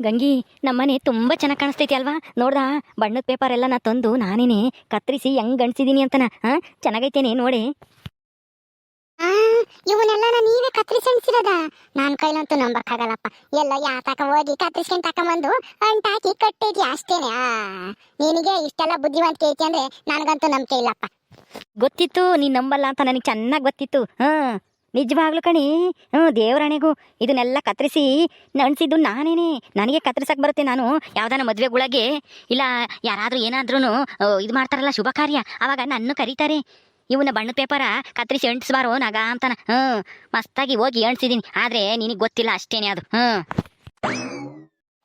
ಗಂಗಿ ನಮ್ಮನೆ ತುಂಬ ಚೆನ್ನಾಗಿ ಕಾಣಿಸ್ತೈತಿ ಅಲ್ವಾ? ನೋಡ್ದಾ ಬಣ್ಣದ ಪೇಪರ್ ಎಲ್ಲ ನಾ ತಂದು ನಾನೇನೆ ಕತ್ತರಿಸಿ ಹೆಂಗ್ ಗಣಿಸಿದೀನಿ ಅಂತನ ಹಾ ಚೆನ್ನಾಗೈತೇನೆ ನೋಡಿ. ಆ ಇವನ್ನೆಲ್ಲ ನೀವೇ ಕತ್ರಿಸಿ ಅನ್ಸಿರೋದ? ನಾನ್ ಕೈಲಂತೂ ನಂಬಕ್ಕಾಗಲ್ಲಪ್ಪ. ಎಲ್ಲ ಯಾತಕ ಹೋಗಿ ಕತ್ರಿಸ್ಕೊಂಡ್ ತಕೊಂಬಂದು ಅಂಟಾಕಿ ಕಟ್ಟಿದ್ಯಾ ಅಷ್ಟೇನೆ ಆ? ನಿನಗೆ ಇಷ್ಟೆಲ್ಲ ಬುದ್ಧಿವಂತಿಕೆ ಐತಿ ಅಂದ್ರೆ ನನಗಂತೂ ನಂಬಿಕೆ ಇಲ್ಲಪ್ಪ. ಗೊತ್ತಿತ್ತು ನೀನ್ ನಂಬಲ್ಲ ಅಂತ ನನಗೆ ಚೆನ್ನಾಗಿ ಗೊತ್ತಿತ್ತು ಹಾ? ನಿಜವಾಗ್ಲು ಕಣಿ. ಹ್ಞೂ ದೇವರಾಣೆಗೂ ಇದನ್ನೆಲ್ಲ ಕತ್ತರಿಸಿ ನಣ್ಸಿದ್ದು ನಾನೇನೆ. ನನಗೆ ಕತ್ತರಿಸಕ್ ಬರುತ್ತೆ ನಾನು. ಯಾವ್ದಾನ ಮದ್ವೆಗಳಿಗೆ ಇಲ್ಲ, ಯಾರಾದ್ರೂ ಏನಾದ್ರೂ ಇದು ಮಾಡ್ತಾರಲ್ಲ ಶುಭ ಕಾರ್ಯ. ಅವಾಗ ನನ್ನ ಕರೀತಾರೆ. ಇವನ್ನ ಬಣ್ಣದ ಪೇಪರ ಕತ್ತರಿಸಿ ಎಣಿಸ್ಬಾರೋ ನಾಗ ಅಂತಾನ. ಹ್ಞೂ ಮಸ್ತಾಗಿ ಹೋಗಿ ಅಂಟಿಸಿದೀನಿ ಆದ್ರೆ ನಿನಗೆ ಗೊತ್ತಿಲ್ಲ ಅಷ್ಟೇನೆ ಅದು. ಹ್ಞೂ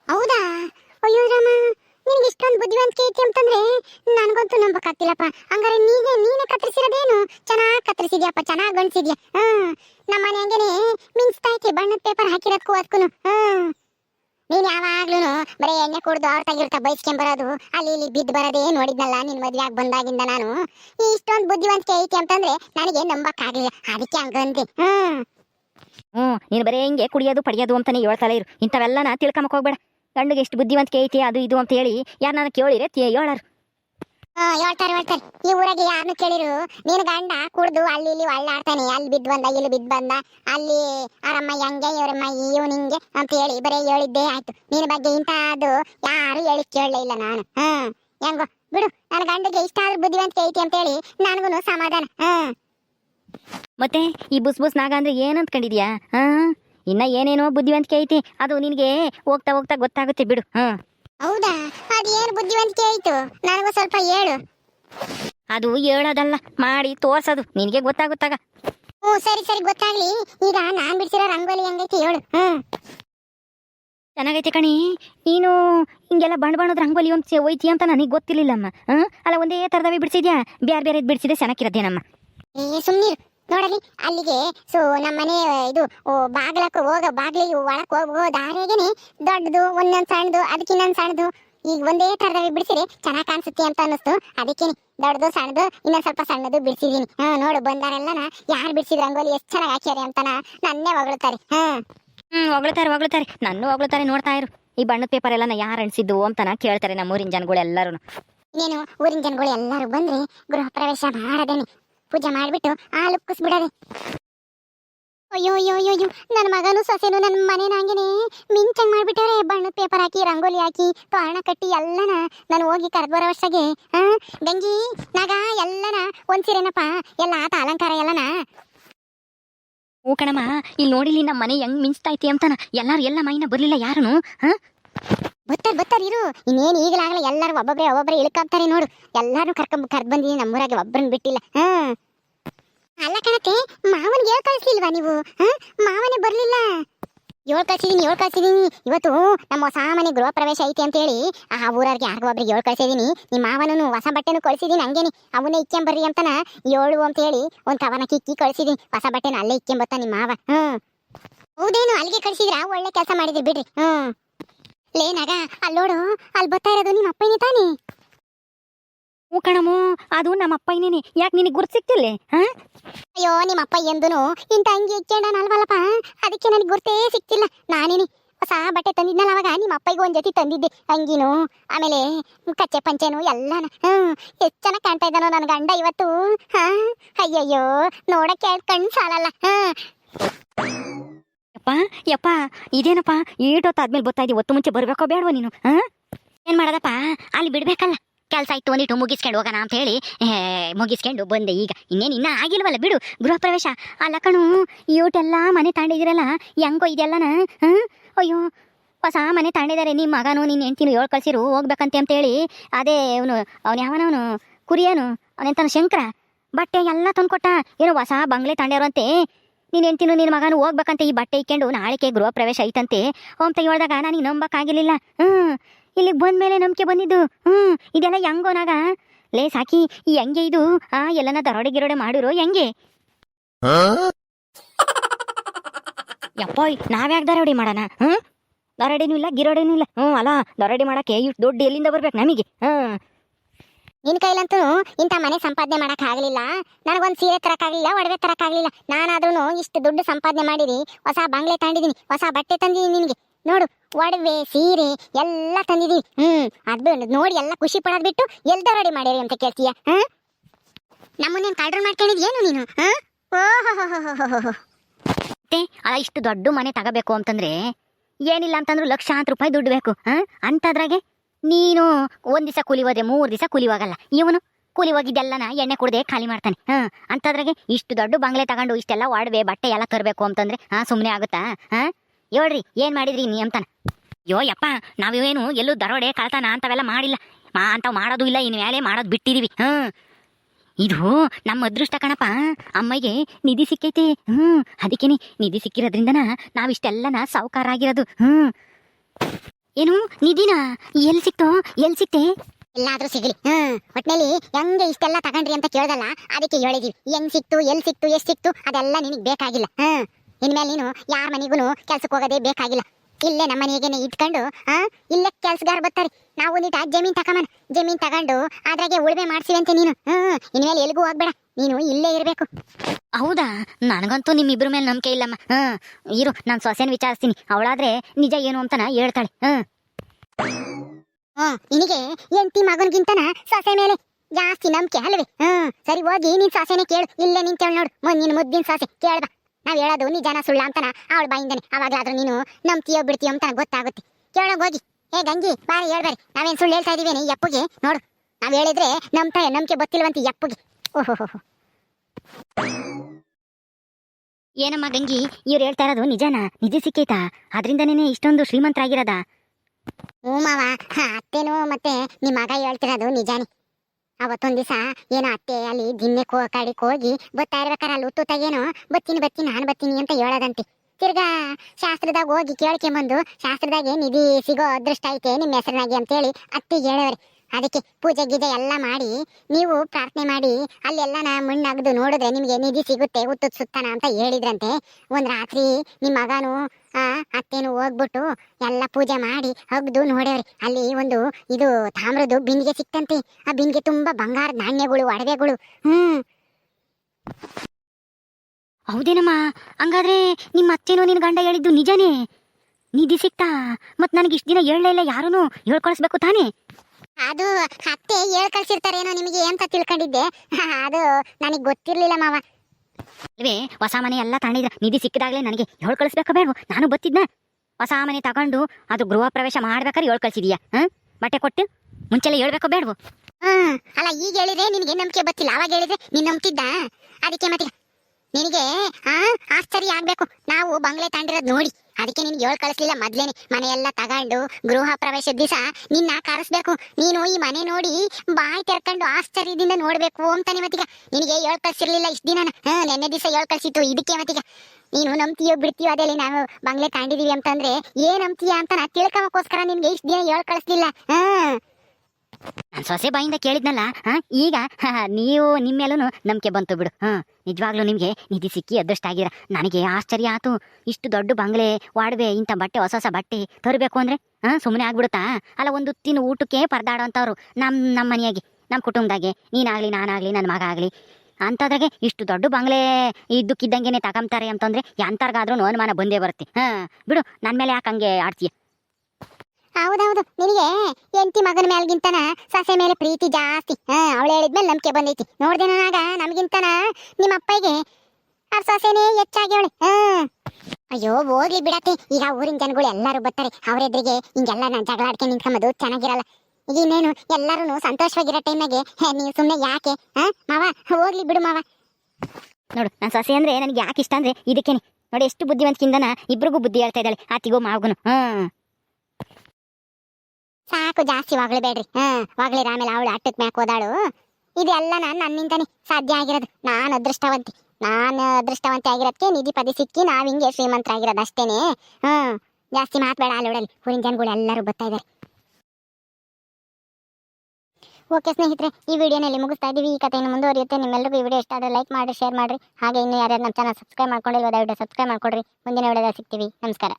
ಹೌದಾ? ಅಯ್ಯೋ ರಾಮ. ನಿನಗೆ ಇಷ್ಟೊಂದು ಬುದ್ಧಿವಂತಿಕೆ ಐತಿ ಅಂತಂದ್ರೆ ನನಗಂತೂ ನಂಬಕ್ಕಾಗ್ತಿಲ್ಲಪ್ಪ. ಹಂಗಾರೆ ನೀನೆ ನೀನೆ ಕತ್ತರಿಸಿರೋದೇನು? ಚೆನ್ನಾಗಿ ಕತ್ತರಿಸಿದ್ಯಪ್ಪ, ಚೆನ್ನಾಗಿ ಗಣಿಸಿದ್ಯಾ ಹ್ಮ್ ನಮ್ಮ ಮನೆ ಹಂಗೇನೆ ಮಿಂಚ್ತಾ ಐತಿ ಬಣ್ಣದ ಪೇಪರ್ ಹಾಕಿರೋದಕ್ಕೂ ಅದಕ್ಕೂ ಹ್ಮ್ ನೀನ್ ಯಾವಾಗ್ಲೂ ಬರೀ ಎಣ್ಣೆ ಕುಡ್ದು ಅವ್ರ ತಗಿರ್ತಾ ಬೈಸ್ಕೊಂಡ್ ಬರೋದು, ಅಲ್ಲಿ ಇಲ್ಲಿ ಬಿದ್ದು ಬರೋದೇ ನೋಡಿದ್ನಲ್ಲ ನಿನ್ ಮದ್ವೆ ಬಂದಾಗಿಂದ ನಾನು? ಈ ಇಷ್ಟೊಂದು ಬುದ್ಧಿವಂತಿಕೆ ಐತಿ ಅಂತಂದ್ರೆ ನನಗೆ ನಂಬಕ್ಕಾಗಲಿಲ್ಲ. ಅದಕ್ಕೆ ಹಂಗಂದೆ ಹ್ಮ್ ಹ್ಞೂ ನೀನು ಬರೀ ಹಿಂಗೆ ಕುಡಿಯೋದು, ಪಡಿಯೋದು ಅಂತಾನೆ ಹೇಳ್ತಲೇ ಇರು. ನಾ ತಿಳ್ಕೊಂಬಕ್ ಹೋಗ್ಬೇಡ. ಗಂಡಿಗೆ ಎಷ್ಟು ಬುದ್ಧಿವಂತಿಕೆ ಐತಿ ಅದು ಇದು ಅಂತ ಹೇಳಿ ಯಾರನ್ನ ಕೇಳಿರೆ? ಹೇಳಾರು. ಹಾ ಹೇಳ್ತಾರೆ ಹೇಳ್ತಾರೆ. ಈ ಊರಾಗೆ ಯಾರನ್ನು ಕೇಳಿರು? ನೀನು ಗಂಡ ಕುಡ್ದು ಅಲ್ಲಿ ಇಲ್ಲಿ ಒಳ್ಳಾಡ್ತಾನೆ ಅಲ್ಲಿ ಬಿದ್ದು ಬಂದ ಇಲ್ಲಿ ಬಿದ್ದು ಬಂದ ಅಲ್ಲಿ ಅವರಮ್ಮ ಹಂಗೆ ಇವರಮ್ಮ ಇವ್ ನಿಂಗೆ ಅಂತ ಹೇಳಿ ಬರೀ ಹೇಳಿದ್ದೇ ಆಯ್ತು. ನಿನ್ನ ಬಗ್ಗೆ ಇಂಥದ್ದು ಯಾರು ಹೇಳಿ ಕೇಳಲೇ ಇಲ್ಲ ನಾನು. ಹ್ಮ್ ಹೆಂಗೋ ಬಿಡು ನನ್ನ ಗಂಡಗೆ ಇಷ್ಟ ಆದ್ರೂ ಬುದ್ಧಿವಂತಿಕೆ ಐತಿ ಅಂತ ಹೇಳಿ ನನಗೂ ಸಮಾಧಾನ. ಹ್ಮ್ ಮತ್ತೆ ಈ ಬುಸ್ ಬುಸ್ ನಾಗ ಅಂದ್ರೆ ಏನಂತ ಕಂಡಿದ್ಯಾ? ಹಾ. ಇನ್ನ ಏನೇನೋ ಬುದ್ಧಿವಂತಿಕೆ ಐತಿ ಅದು ನಿನಗೆ ಹೋಗ್ತಾ ಹೋಗ್ತಾ ಗೊತ್ತಾಗುತ್ತೆ ಬಿಡು ಹಾ. ಹೌದಾ? ಅದೇನು ಬುದ್ಧಿವಂತಿಕೆ ಆಯ್ತು ನನಗೂ ಸ್ವಲ್ಪ ಹೇಳು. ಅದು ಹೇಳೋದಲ್ಲ ಮಾಡಿ ತೋರ್ಸೋದು ನಿನಗೆ ಗೊತ್ತಾಗುತ್ತಾಗ. ಹ್ಞೂ ಸರಿ ಸರಿ ಗೊತ್ತಾಗ್ಲಿ. ಈಗ ನಾನ್ ಬಿಡ್ಸಿರೋ ರಂಗೋಲಿ ಹೆಂಗೈತಿ ಹೇಳು ಹ್ಮ್ ಚೆನ್ನಾಗೈತೆ ಕಣಿ ನೀನು ಹಿಂಗೆಲ್ಲ ಬಣ್ಣ ಬಣ್ಣದ ರಂಗೋಲಿ ಒಂದು ಒಯ್ತಿ ಅಂತ ನನಗೆ ಗೊತ್ತಿರ್ಲಿಲ್ಲಮ್ಮ ಹಾ? ಅಲ್ಲ ಒಂದೇ ಥರದವೇ ಬಿಡಿಸಿದ್ಯಾ? ಬೇರೆ ಬೇರೆ ಬಿಡಿಸಿದೆ ಚೆನ್ನಾಗಿರೋದೇನಮ್ಮ ಏ ಸುಮ್ನಿರು. ನೋಡಲಿ ಅಲ್ಲಿಗೆ ಸೊ ನಮ್ಮನೆ ಇದು ಓ ಬಾಗ್ಲಕ್ಕೆ ಹೋಗ ಬಾಗ್ಲಿಗೆ ಒಳಕ್ ಹೋಗೋ ದಾರಿಯಾಗೇನೆ ದೊಡ್ಡದು ಒಂದೊಂದ್ ಸಣ್ಣದು ಅದಕ್ಕಿನ್ನೊಂದು ಸಣ್ಣದು. ಈಗ ಒಂದೇ ಥರದಾಗ ಬಿಡಿಸಿದ್ರೆ ಚೆನ್ನಾಗಿ ಕಾಣಿಸುತ್ತೆ ಅಂತ ಅನ್ನಿಸ್ತು. ಅದಕ್ಕೇನೆ ದೊಡ್ಡದು ಸಣ್ಣದು ಇನ್ನೊಂದ್ ಸ್ವಲ್ಪ ಸಣ್ಣದು ಬಿಡಿಸಿದೀನಿ. ಹಾ ನೋಡು ಬಂದಾರೆಲ್ಲನ ಯಾರು ಬಿಡಿಸಿದ ರಂಗೋಲಿ ಎಷ್ಟು ಚೆನ್ನಾಗಿ ಹಾಕ್ಯಾರೆ ಅಂತನ ನನ್ನೇ ಹೊಗಳ್ತಾರೆ ಹಾ. ಹ್ಮ್ ಹೊಗಳ್ತಾರೆ ಹೊಗಳ್ತಾರೆ. ನನ್ನೂ ಹೊಗಳ್ತಾರೆ ನೋಡ್ತಾ ಇರು. ಈ ಬಣ್ಣದ ಪೇಪರ್ ಎಲ್ಲ ಯಾರು ಅಣಿಸಿದ್ದು ಅಂತನ ಕೇಳ್ತಾರೆ ನಮ್ಮ ಊರಿನ ಜನಗಳು ಎಲ್ಲರೂ ಇನ್ನೇನು ಊರಿನ ಜನಗಳು ಎಲ್ಲರೂ ಬಂದ್ರೆ ಗೃಹ ಪ್ರವೇಶ ಮಾಡದೇನೆ. ಪೂಜೆ ಮಾಡಿಬಿಟ್ಟು ಆ ಲುಕ್ಕಿಸ್ಬಿಡದೆ. ಅಯ್ಯೋ ಅಯ್ಯೋ ಅಯ್ಯೋ ಅಯ್ಯೋ ನನ್ನ ಮಗನು ಸೊಸೆನು ನನ್ನ ಮನೆ ನಂಗೆನೆ ಮಿಂಚಂಗ್ ಮಾಡ್ಬಿಟ್ಟಾರೆ ಬಣ್ಣದ ಪೇಪರ್ ಹಾಕಿ ರಂಗೋಲಿ ಹಾಕಿ ತೋರಣ ಕಟ್ಟಿ ಎಲ್ಲನ ನಾನು ಹೋಗಿ ಕರೆದು ಬರೋ ವರ್ಷಗೆ ಹಾ ಗಂಜಿ ನಾಗ ಎಲ್ಲನ ಒಂದ್ ಸೀರೆನಪ್ಪ ಎಲ್ಲ ಆತ ಅಲಂಕಾರ ಎಲ್ಲನ. ಓ ಕಣಮ್ಮ ಇಲ್ಲಿ ನೋಡಿಲಿ ನಮ್ಮ ಮನೆ ಹೆಂಗ್ ಮಿಂಚ್ತಾ ಐತಿ ಅಂತಾನ. ಎಲ್ಲಾರು ಎಲ್ಲ ಮೈನ ಬರ್ಲಿಲ್ಲ ಯಾರನು ಬತ್ತಾರ ಬತ್ತಾರ ಇರು. ಇನ್ನೇನು ಈಗಲಾಗಲೇ ಎಲ್ಲರೂ ಒಬ್ಬೊಬ್ಬರೇ ಒಬ್ಬೊಬ್ಬರೇ ಇಳ್ಕಾಗ್ತಾರೆ ನೋಡು. ಎಲ್ಲಾರು ಕರ್ಕೊಂಡ್ ಕರ್ದು ಬಂದಿದ್ದೀನಿ ನಮ್ಮೂರಾಗೆ ಒಬ್ಬರನ್ನ ಬಿಟ್ಟಿಲ್ಲ ಹಾ ಅಲ್ಲ ಕಣತೆ ಮಾವನ್ಗೆ ಹೇಳ್ ಕಳ್ಸಿಲ್ವಾ ನೀವು? ಮಾವನೇ ಬರ್ಲಿಲ್ಲ. ಏಳ್ ಕಳ್ಸಿದೀನಿ ಏಳ್ ಕಳ್ಸಿದೀನಿ. ಇವತ್ತು ನಮ್ಮ ಹೊಸ ಮನೆ ಗೃಹ ಪ್ರವೇಶ ಐತಿ ಅಂತ ಹೇಳಿ ಆ ಊರವ್ರಿಗೆ ಯಾರಿಗೋ ಒಬ್ರಿಗೆ ಏಳ್ ಕಳ್ಸಿದೀನಿ. ನಿಮ್ಮ ಮಾವನನು ಹೊಸ ಬಟ್ಟೆನು ಕಳ್ಸಿದೀನಿ ಹಂಗೇನಿ. ಅವನ್ನೇ ಇಕ್ಕೊಂಬರ್ರಿ ಅಂತನ ಏಳು ಅಂತ ಹೇಳಿ ಒಂದ್ ತವನ ಕಿಕ್ಕಿ ಕಳ್ಸಿದೀನಿ. ಹೊಸ ಬಟ್ಟೆನ ಅಲ್ಲೇ ಇಕ್ಕೊಂಬತ್ತ ನಿಮ್ಮ ಮಾವ. ಹ್ಮ್ ಹೌದೇನು, ಅಲ್ಲಿಗೆ ಕಳ್ಸಿದ್ರ? ಒಳ್ಳೆ ಕೆಲಸ ಮಾಡಿದ್ರಿ, ಬಿಡ್ರಿ. ಹ್ಮ್ ಲೇ ನಗ, ಅಲ್ಲಿ ನೋಡು, ಅಲ್ಲಿ ಬರ್ತಾ ಇರೋದು ನಿಮ್ಮ ಅಪ್ಪನೇ ತಾನೇ? ಹೂ ಕಣಮು ಅದು ನಮ್ಮ ಅಪ್ಪಯ್ಯನೇನೆ ಯಾಕೆ ನಿನಗೆ ಗುರ್ತು ಸಿಕ್ತಿಲ್ಲ ಹಾ? ಅಯ್ಯೋ ನಿಮ್ಮ ಅಪ್ಪ ಎಂದನು ಇಂತ ಅಂಗಿ ಇಕ್ಕೊಂಡನಲ್ವಲ್ಲಪ್ಪ ಅದಕ್ಕೆ ನನಗೆ ಗುರ್ತೇ ಸಿಕ್ತಿಲ್ಲ. ನಾನೇನೆ ಹೊಸ ಬಟ್ಟೆ ತಂದಿದ್ನಲ್ಲ ಅವಾಗ ನಿಮ್ಮ ಅಪ್ಪಗೆ ಒಂದ್ ಜೊತೆ ತಂದಿದ್ದೆ ಅಂಗಿನು ಆಮೇಲೆ ಕಚ್ಚೆ ಪಂಚೆನು ಎಲ್ಲಾನ ಹ್ಞೂ. ಎಷ್ಟು ಚೆನ್ನಾಗಿ ಕಾಣ್ತಾ ಇದ್ದಾನೋ ನನ್ನ ಗಂಡ ಇವತ್ತು ಹಾ? ಅಯ್ಯಯ್ಯೋ ನೋಡಕ್ಕೆ ಕಣ್ ಸಾಲಲ್ಲ ಹಾ ಯಪ್ಪ ಯಪ್ಪ ಇದೇನಪ್ಪ ಈಟೊತ್ತಾದ್ಮೇಲೆ ಆದ್ಮೇಲೆ ಗೊತ್ತಾಯ್ತು ಒತ್ತು ಮುಂಚೆ ಬರಬೇಕೋ ಬೇಡವೋ ನೀನು ಹಾ? ಏನು ಮಾಡೋದಪ್ಪ ಅಲ್ಲಿ ಬಿಡ್ಬೇಕಲ್ಲ. ಕೆಲಸ ಇತ್ತು ಒಂದಿಟ್ಟು ಮುಗಿಸ್ಕೊಂಡು ಹೋಗೋಣ ಅಂತ ಹೇಳಿ ಮುಗಿಸ್ಕೊಂಡು ಬಂದೆ. ಈಗ ಇನ್ನೇನು ಇನ್ನೂ ಆಗಿಲ್ವಲ್ಲ ಬಿಡು, ಗೃಹ ಪ್ರವೇಶ. ಅಲ್ಲ ಕಣು ಈಟೆಲ್ಲ ಮನೆ ತಾಂಡಿದಿರಲ್ಲ ಹೆಂಗೋ ಇದೆಲ್ಲನ ಅಯ್ಯೋ, ಹೊಸ ಮನೆ ತಾಂಡಿದ್ದಾರೆ ನಿಮ್ಮ ಮಗನು ನಿನ್ನ ಹೆಂಡ್ತಿನು ಏಳು ಕಳ್ಸಿರು, ಹೋಗ್ಬೇಕಂತೆ ಅಂತೇಳಿ ಅದೇ ಅವನು ಅವನು ಯಾವನವನು ಕುರಿಯನು ಅವನೆಂತಾನು ಶಂಕರ. ಬಟ್ಟೆ ಎಲ್ಲ ತಂದ್ಕೊಟ್ಟ, ಏನೋ ಹೊಸ ಬಂಗ್ಲೆ ತಾಂಡ್ಯಾರಂತೆ ನೀನು ಹೆಂಡ್ತಿನು ನಿನ್ನ ಮಗನು ಹೋಗ್ಬೇಕಂತೆ ಈ ಬಟ್ಟೆ ಇಕ್ಕೊಂಡು, ನಾಳೆಗೆ ಗೃಹ ಪ್ರವೇಶ ಐತಂತೆ. ಅಂತ ಹೇಳಿದಾಗ ನನಗೆ ನಂಬಕ್ಕಾಗಿರ್ಲಿಲ್ಲ. ಹ್ಞೂ ಇಲ್ಲಿಗೆ ಬಂದ್ಮೇಲೆ ನಂಬಿಕೆ ಬಂದಿದ್ದು. ಹ್ಞೂ ಇದೆಲ್ಲ ಹೆಂಗೋನಾಗ ಲೇ ಸಾಕಿ ಈ ಹೆಂಗೆ ಇದು? ಆ ಎಲ್ಲನ ದರೋಡೆ ಗಿರೋಡೆ ಮಾಡಿರೋ ಹೆಂಗೆ? ಯಪ್ಪೋಯ್ ನಾವ್ಯಾಕೆ ದರೋಡೆ ಮಾಡೋಣ? ಹ್ಞೂ ದರೋಡೆನೂ ಇಲ್ಲ ಗಿರೋಡೆನೂ ಇಲ್ಲ. ಹ್ಞೂ ಅಲ್ಲ ದರೋಡೆ ಮಾಡಕ್ಕೆ ಇಷ್ಟು ದೊಡ್ಡ ಎಲ್ಲಿಂದ ಬರ್ಬೇಕು ನಮಗೆ? ಹ್ಞೂ ನಿನ್ ಕೈಲಂತೂ ಇಂಥ ಮನೆ ಸಂಪಾದನೆ ಮಾಡಕ್ ಆಗ್ಲಿಲ್ಲ. ನನಗೊಂದ್ ಸೀರೆ ತರೋಕ್ಕಾಗಲಿಲ್ಲ ಒಡವೆ ತರೋಕ್ಕಾಗಲಿಲ್ಲ ನಾನಾದ್ರೂ ಇಷ್ಟು ದುಡ್ಡು ಸಂಪಾದನೆ ಮಾಡಿರಿ. ಹೊಸ ಬಂಗ್ಲೆ ತಂದಿದ್ದೀನಿ ಹೊಸ ಬಟ್ಟೆ ತಂದಿದ್ದೀನಿ ನಿನಗೆ. ನೋಡು, ಒಡವೆ, ಸೀರೆ ಎಲ್ಲ ತಂದಿದೀವಿ. ಹ್ಮ್, ಅದು ನೋಡಿ ಎಲ್ಲ ಖುಷಿ ಪಡೋದ್ ಬಿಟ್ಟು ಎಲ್ದ ರೆಡಿ ಮಾಡಿರಿ ಅಂತ ಕೇಳ್ತೀಯ ಹಾ ನಮ್ಮನ್ನೇನು ಕಳ್ರು ಮಾಡ್ಕೊಂಡಿದ್ಯೇನು ನೀನು ಹಾ ಅಲ್ಲ, ಇಷ್ಟು ದೊಡ್ಡ ಮನೆ ತಗೋಬೇಕು ಅಂತಂದ್ರೆ ಏನಿಲ್ಲ ಅಂತಂದ್ರು ಲಕ್ಷಾಂತರ ರೂಪಾಯಿ ದುಡ್ಡು ಬೇಕು ಹಾಂ ಅಂತದ್ರಾಗೆ ನೀನು ಒಂದು ದಿವಸ ಕೂಲಿ ಹೋದ್ರೆ ಮೂರು ದಿವಸ ಕೂಲಿ ಹೋಗಲ್ಲ, ಇವನು ಕೂಲಿ ಹೋಗಿದ್ದೆಲ್ಲನ ಎಣ್ಣೆ ಕುಡ್ದೆ ಖಾಲಿ ಮಾಡ್ತಾನೆ ಹಾಂ ಅಂತದ್ರಾಗೆ ಇಷ್ಟು ದೊಡ್ಡ ಬಂಗ್ಲೆ ತಗೊಂಡು ಇಷ್ಟೆಲ್ಲ ಒಡವೆ, ಬಟ್ಟೆ ಎಲ್ಲ ತರಬೇಕು ಅಂತಂದ್ರೆ, ಹಾಂ ಸುಮ್ಮನೆ ಆಗುತ್ತಾ ಹಾ ಹೇಳ್ರಿ, ಏನ್ ಮಾಡಿದ್ರಿ ನೀ ಅಂತಾನ. ಯೋ ಯಪ್ಪ ನಾವೇನು ಎಲ್ಲೂ ದರೋಡೆ ಕಳ್ತಾನ ಅಂತವೆಲ್ಲ ಮಾಡಿಲ್ಲ. ಮಾ ಅಂತ ಮಾಡೋದು ಇಲ್ಲ ಇನ್ ಮೇಲೆ ಮಾಡೋದು ಬಿಟ್ಟಿದೀವಿ. ಹ್ಮ್. ಇದು ನಮ್ಮ ಅದೃಷ್ಟ ಕಣಪ್ಪ. ಅಮ್ಮಗೆ ನಿಧಿ ಸಿಕ್ಕೈತಿ. ಹ್ಮ್. ಅದಕ್ಕೇನೆ ನಿಧಿ ಸಿಕ್ಕಿರೋದ್ರಿಂದನ ನಾವಿಷ್ಟೆಲ್ಲನ ಸಾವುಕಾರ ಆಗಿರೋದು. ಹ್ಮ್. ಏನು, ನಿಧಿನ ಎಲ್ ಸಿಕ್ತೋ, ಎಲ್ ಸಿಕ್ತೆ? ಎಲ್ಲಾದ್ರೂ ಸಿಗ್ಲಿ. ಹ್ಮ್. ಒಟ್ನಲ್ಲಿ ಹೆಂಗೆ ಇಷ್ಟೆಲ್ಲ ತಗೊಂಡ್ರಿ ಅಂತ ಕೇಳ್ದಲ್ಲ, ಅದಕ್ಕೆ ಹೇಳಿದೀವಿ. ಹೆಂಗ್ ಸಿಕ್ತು, ಎಲ್ ಸಿಕ್ತು, ಎಷ್ಟು ಸಿಕ್ತು, ಅದೆಲ್ಲ ನಿನಗೆ ಬೇಕಾಗಿಲ್ಲ. ಹ್ಮ್. ಇನ್ಮೇಲೆ ನೀನು ಯಾರ ಮನೆಗೂ ಕೆಲ್ಸಕ್ಕೆ ಹೋಗೋದೇ ಬೇಕಾಗಿಲ್ಲ. ಇಲ್ಲೇ ನಮ್ಮ ಮನೆಗೇನೆ ಇಟ್ಕೊಂಡು ಹಾ ಇಲ್ಲೇ ಕೆಲ್ಸಗಾರ ಬರ್ತಾರೆ. ನಾವು ಒಂದಿಟ್ಟು ಜಮೀನ್ ತಗೊಂಬನ ಜಮೀನ್ ತಗೊಂಡು ಅದ್ರಾಗೆ ಉಳುಮೆ ಅಂತ ನೀನು. ಹ್ಮ್ ಇನ್ಮೇಲೆ ಎಲ್ಗೂ ಹೋಗ್ಬೇಡ. ನೀನು ಇಲ್ಲೇ ಇರಬೇಕು. ಹೌದಾ? ನನಗಂತೂ ನಿಮ್ಮಿಬ್ರ ಮೇಲೆ ನಂಬಿಕೆ ಇಲ್ಲಮ್ಮ. ಹ್ಮ್. ಇರು ನಾನು ಸೊಸೆನ ವಿಚಾರಿಸ್ತೀನಿ. ಅವಳಾದ್ರೆ ನಿಜ ಏನು ಅಂತನ ಹೇಳ್ತಾಳೆ. ಹ್ಮ್. ಹ್ಮ್ ನಿನಗೆ ಎಂಟಿ ಮಗನ್ಗಿಂತನ ಸೊಸೆ ಮೇಲೆ ಜಾಸ್ತಿ ನಂಬಿಕೆ ಅಲ್ವೇ? ಹ್ಮ್. ಸರಿ ಹೋಗಿ ನೀನ್ ಸಾಸೆನೆ ಕೇಳು. ಇಲ್ಲೇ ನಿಂತೇಳ್ ನೋಡು. ನಿನ್ ಮುದ್ದಿನ ಸೊಸೆ. ಕೇಳ್ಬಾ. ನಾವ್ ಹೇಳೋದು ನಿಜಾನ ಸುಳ್ಳ ಅಂತನ? ಅವಳ ಬಾಯಿಂದನೆ. ಅವಾಗಲಾದ್ರೂ ನೀನು ನಂಬ್ತೀಯೋ ಬಿಡ್ತೀಯೋ ಅಂತ ಗೊತ್ತಾಗುತ್ತೆ. ಕೇಳೋಣ ಹೋಗಿ. ಏ ಗಂಗಿ, ಬಾರಿ ಹೇಳ್ಬಾರಿ ನಾವೇನ್ ಸುಳ್ಳು ಹೇಳ್ತಾ ಈ ಅಪ್ಪುಗೆ ನೋಡು. ನಾವು ಹೇಳಿದ್ರೆ ನಂಬ್ತಾ ನಂಬಿಕೆ ಗೊತ್ತಿಲ್ವಂತ ಈ ಏನಮ್ಮ ಗಂಗಿ, ಇವ್ರು ಹೇಳ್ತಾ ಇರೋದು ನಿಜಾನ? ನಿಜ ಸಿಕ್ಕೈತಾ? ಅದರಿಂದನೇ ಇಷ್ಟೊಂದು ಶ್ರೀಮಂತರಾಗಿರೋದ? ಹ್ಞೂ ಮಾವ. ಹಾ, ಅತ್ತೇನು ಮತ್ತೆ ನಿಮ್ಮ ಮಗ ಹೇಳ್ತಿರೋದು ನಿಜಾನೇ. ಅವತ್ತೊಂದ್ ದಿವಸ ಏನೋ ಅತ್ತೆ ಅಲ್ಲಿ ದಿನ್ನೆ ಕೋ ಕಡಿಕ್ ಹೋಗಿ ಬತ್ತಾ ಇರ್ಬೇಕಾರ ಅಲ್ಲಿ ಉತ್ತುತ್ತಾಗೇನೋ ಬತ್ತೀನಿ ಬತ್ತೀನಿ, ನಾನು ಬತ್ತೀನಿ ಅಂತ ಹೇಳೋದಂತೆ. ತಿರ್ಗಾ ಶಾಸ್ತ್ರದಾಗ ಹೋಗಿ ಕೇಳ್ಕೊಂಬಂದು, ಶಾಸ್ತ್ರದಾಗೆ ನಿಧಿ ಸಿಗೋ ಅದೃಷ್ಟ ಐತೆ, ನಿಮ್ಮ ಹೆಸರಿನಾಗೆ ಅಂತೇಳಿ ಅತ್ತಿಗೆ ಹೇಳವ್ರೆ. ಅದಕ್ಕೆ ಪೂಜೆ ಗೀಜೆ ಎಲ್ಲ ಮಾಡಿ ನೀವು ಪ್ರಾರ್ಥನೆ ಮಾಡಿ ಅಲ್ಲೆಲ್ಲ ನಾ ಮಣ್ಣಾಗದು ನೋಡಿದ್ರೆ ನಿಮಗೆ ನಿಧಿ ಸಿಗುತ್ತೆ ಉತ್ತುತ್ ಸುತ್ತಾನ ಅಂತ ಹೇಳಿದ್ರಂತೆ. ಒಂದ್ ರಾತ್ರಿ ನಿಮ್ಮ ಮಗನು ಅತ್ತೇನು ಹೋಗ್ಬಿಟ್ಟು ಎಲ್ಲ ಪೂಜೆ ಮಾಡಿ ಹಗ್ದು ನೋಡ್ಯವ್ರಿ. ಅಲ್ಲಿ ಒಂದು ಇದು ತಾಮ್ರದ್ದು ಬಿಂದಿಗೆ ಸಿಕ್ತಂತೆ. ಆ ಬಿಂದಿಗೆ ತುಂಬಾ ಬಂಗಾರ ನಾಣ್ಯಗಳು ಒಡವೆಗಳು ಹ್ಮ್. ಹೌದೇನಮ್ಮ? ಹಂಗಾದ್ರೆ ನಿಮ್ಮ ಅತ್ತೇನೋ ನಿನ್ ಗಂಡ ಹೇಳಿದ್ದು ನಿಜನೇ? ನಿಧಿ ಸಿಕ್ತಾ ಮತ್ ನನಗೆ ಇಷ್ಟ ದಿನ ಹೇಳಲೇ ಇಲ್ಲ ಯಾರೂ ಹೇಳ್ಕೊಳಿಸ್ಬೇಕು ತಾನೇ? ಅದು ಅತ್ತೆ ಹೇಳ್ ಕಳ್ಸಿರ್ತಾರೇನೋ ನಿಮಗೆ ಅಂತ ತಿಳ್ಕೊಂಡಿದ್ದೆ. ಅದು ನನಗ್ ಗೊತ್ತಿರ್ಲಿಲ್ಲ ಮಾವ. ಅಲ್ವೇ ಹೊಸ ಮನೆ ಎಲ್ಲ ತಣ್ಣಿದ್ರೆ ನಿಧಿ ಸಿಕ್ಕಿದಾಗಲೇ ನನಗೆ ಹೇಳ್ ಕಳಿಸ್ಬೇಕ ಬೇಡ ನಾನು ಬತ್ತಿದ್ನ. ಹೊಸ ಮನೆ ತಗೊಂಡು ಅದು ಗೃಹ ಪ್ರವೇಶ ಮಾಡ್ಬೇಕಾದ್ರೆ ಹೇಳ್ ಕಳ್ಸಿದೀಯಾ ಹಾ? ಬಟ್ಟೆ ಕೊಟ್ಟು ಮುಂಚೆಲ್ಲ ಹೇಳ್ಬೇಕೋ ಬೇಡವು? ಹ್ಮ್ ಅಲ್ಲ ಈಗ ಹೇಳಿದ್ರೆ ನಿನಗೆ ನಂಬಿಕೆ ಬತ್ತಿಲ್ಲ ಅವಾಗ ಹೇಳಿದ್ರೆ ನಿನ್ ನಂಬ್ತಿದ್ದ? ಅದಕ್ಕೆ ಮತ್ತೆ ನಿನಗೆ ಆ ಆಶ್ಚರ್ಯ ಆಗ್ಬೇಕು. ನಾವು ಬಂಗ್ಲೆ ತಾಂಡಿರೋದು ನೋಡಿ. ಅದಕ್ಕೆ ನಿನ್ಗೆ ಹೇಳ್ ಕಳಿಸ್ಲಿಲ್ಲ ಮೊದ್ಲೇನೆ. ಮನೆಯೆಲ್ಲ ತಗೊಂಡು ಗೃಹ ಪ್ರವೇಶದ ದಿವಸ ನಿನ್ನ ಕರೆಸ್ಬೇಕು. ನೀನು ಈ ಮನೆ ನೋಡಿ ಬಾಯಿ ತೆರ್ಕೊಂಡು ಆಶ್ಚರ್ಯದಿಂದ ನೋಡ್ಬೇಕು ಅಂತಾನೆ ಮತ್ತೀಗ ನಿನಗೆ ಹೇಳ್ ಕಳ್ಸಿರ್ಲಿಲ್ಲ ಇಷ್ಟ ದಿನ ನೆನ್ನೆ ದಿವಸ ಹೇಳ್ ಕಳ್ಸಿತ್ತು, ಇದಕ್ಕೆ ಮತ್ತೀಗ ನೀನು ನಂಬ್ತೀಯೋ ಬಿಡ್ತೀಯೋ ಅದೇಲಿ ನಾವು ಬಂಗ್ಲೆ ತಾಂಡಿದೀವಿ ಅಂತಂದ್ರೆ ಏನ್ ನಂಬ್ತೀಯ ಅಂತ ನಾ ತಿಳ್ಕೊಳಕ್ಕೋಸ್ಕರ ನಿನ್ಗೆ ಇಷ್ಟ ದಿನ ಹೇಳ್ ಕಳಿಸ್ಲಿಲ್ಲ. ನಾನು ಸೊಸೆ ಬಾಯಿಂದ ಕೇಳಿದ್ನಲ್ಲ ಈಗ ನೀವು ನಿಮ್ಮ ನೀವು ನಿಮ್ಮೇಲೂ ನಂಬಿಕೆ ಬಂತು ಬಿಡು, ಹಾ? ನಿಜವಾಗ್ಲೂ ನಿಮಗೆ ನಿಧಿ ಸಿಕ್ಕಿ ಅದೃಷ್ಟ ಆಗಿರ, ನನಗೆ ಆಶ್ಚರ್ಯ ಆತು. ಇಷ್ಟು ದೊಡ್ಡ ಬಂಗ್ಲೆ, ವಾಡ್ವೆ, ಇಂಥ ಬಟ್ಟೆ, ಹೊಸ ಹೊಸ ಬಟ್ಟೆ ತರಬೇಕು ಅಂದ್ರೆ, ಹಾ? ಸುಮ್ಮನೆ ಆಗ್ಬಿಡುತ್ತಾ? ಅಲ್ಲ, ಒಂದು ತಿನ್ನು ಊಟಕ್ಕೆ ಪರದಾಡೋ ಅಂತವ್ರು ನಮ್ಮ ನಮ್ಮ ಮನೆಯಾಗಿ ನಮ್ಮ ಕುಟುಂಬದಾಗೆ, ನೀನಾಗ್ಲಿ, ನಾನಾಗಲಿ, ನನ್ನ ಮಗ ಆಗಲಿ. ಅಂಥದ್ರಾಗೆ ಇಷ್ಟು ದೊಡ್ಡ ಬಂಗ್ಲೆ ಇದ್ದಕ್ಕಿದ್ದಂಗೆ ತಗೊಂತಾರೆ ಅಂತಂದ್ರೆ ಎಂಥರ್ಗಾದ್ರೂ ಅನುಮಾನ ಬಂದೇ ಬರುತ್ತೆ, ಹಾ? ಬಿಡು ನನ್ನ ಮೇಲೆ ಯಾಕೆ ಹಂಗೆ ಆಡ್ತೀಯ? ಹೌದೌದು. ನಿನಗೆ ಎಂಟಿ ಮಗನ ಮೇಲ್ಗಿಂತನ ಸೊಸೆ ಮೇಲೆ ಪ್ರೀತಿ ಜಾಸ್ತಿ. ಹಾ, ಅವಳು ಹೇಳಿದ್ಮೇಲೆ ನಂಬಿಕೆ ಬಂದೈತಿ. ನೋಡ್ದೆ ನಾನಾಗ ನಮಗಿಂತನ ನಿಮ್ಮ ಅಪ್ಪಗೆ ಆ ಸೊಸೆನೇ ಹೆಚ್ಚಾಗ್ಯವಳೆ. ಹಾ. ಅಯ್ಯೋ, ಹೋಗ್ಲಿ ಬಿಡತ್ತೆ. ಈಗ ಊರಿನ ಜನಗಳು ಎಲ್ಲರೂ ಬರ್ತಾರೆ. ಅವರೆದ್ರಿಗೆ ಹಿಂಗೆಲ್ಲ ನಾನು ಜಗಳ ಆಡ್ಕೊಂಡು ನಿಂತ್ಕೊಂಬದು ಚೆನ್ನಾಗಿರಲ್ಲ. ಈಗ ಇನ್ನೇನು ಎಲ್ಲರೂ ಸಂತೋಷವಾಗಿರೋ ಟೈಮ್ನಾಗೆ ನೀವು ಸುಮ್ಮನೆ ಯಾಕೆ? ಹಾ, ಮಾವ, ಹೋಗ್ಲಿ ಬಿಡು ಮಾವ. ನೋಡು ನನ್ನ ಸೊಸೆ ಅಂದ್ರೆ ನನಗೆ ಯಾಕೆ ಇಷ್ಟ ಅಂದ್ರೆ ಇದಕ್ಕೇನೆ. ನೋಡಿ, ಎಷ್ಟು ಬುದ್ಧಿವಂತಿಕಿಂದನ ಇಬ್ರಿಗೂ ಬುದ್ಧಿ ಹೇಳ್ತಾ ಇದ್ದಾಳೆ. ಆತಿಗೂ ಮಾವಗುನು. ಹ್ಮ್ ಸಾಕು, ಜಾಸ್ತಿ ಬೇಡ್ರಿ. ಹಾ ಹೊಗಳಿರ ಆಮೇಲೆ ಅವಳು ಅಟ್ಟಕ್ ಮ್ಯಾಕ್ ಹೋದಾಳು. ಇದೆಲ್ಲ ನಾನು ನನ್ನಿಂದನೇ ಸಾಧ್ಯ ಆಗಿರೋದು. ನಾನು ಅದೃಷ್ಟವಂತಿ. ನಾನು ಅದೃಷ್ಟವಂತಿ ಆಗಿರೋದಕ್ಕೆ ನಿಧಿ ಪದಿ ಸಿಕ್ಕಿ ನಾವು ಹಿಂಗೆ ಶ್ರೀಮಂತರಾಗಿರೋದು ಅಷ್ಟೇನೆ. ಹ್ಮ್ ಜಾಸ್ತಿ ಮಾತ್ಬೇಡ ಅಲ್ಲೋಡಲ್ಲಿ ಊರಿನ ಜನಗಳು ಎಲ್ಲರೂ ಬರ್ತಾ ಇದ್ದಾರೆ ಓಕೆ ಸ್ನೇಹಿತರೆ, ಈ ವಿಡಿಯೋನಲ್ಲಿ ಮುಗಿಸ್ತಾ ಇದ್ದೀವಿ ಈ ಕಥೆಯನ್ನು ಮುಂದುವರಿಯುತ್ತೆ. ನಿಮ್ಮೆಲ್ಲರಿಗೂ ಈ ವಿಡಿಯೋ ಇಷ್ಟ ಆದರೆ ಲೈಕ್ ಮಾಡಿ ಶೇರ್ ಮಾಡಿರಿ. ಹಾಗೆ ಇನ್ನೂ ಯಾರ್ಯಾರು ನಮ್ಮ ಚಾನಲ್ ಸಬ್ಸ್ಕ್ರೈಬ್ ಮಾಡ್ಕೊಂಡಿಲ್ವ, ದಯವಿಟ್ಟು ಸಬ್ಸ್ಕ್ರೈಬ್ ಮಾಡ್ಕೊಡ್ರಿ. ಮುಂದಿನ ವಿಡಿಯೋದಲ್ಲಿ ಸಿಗ್ತೀವಿ. ನಮಸ್ಕಾರ.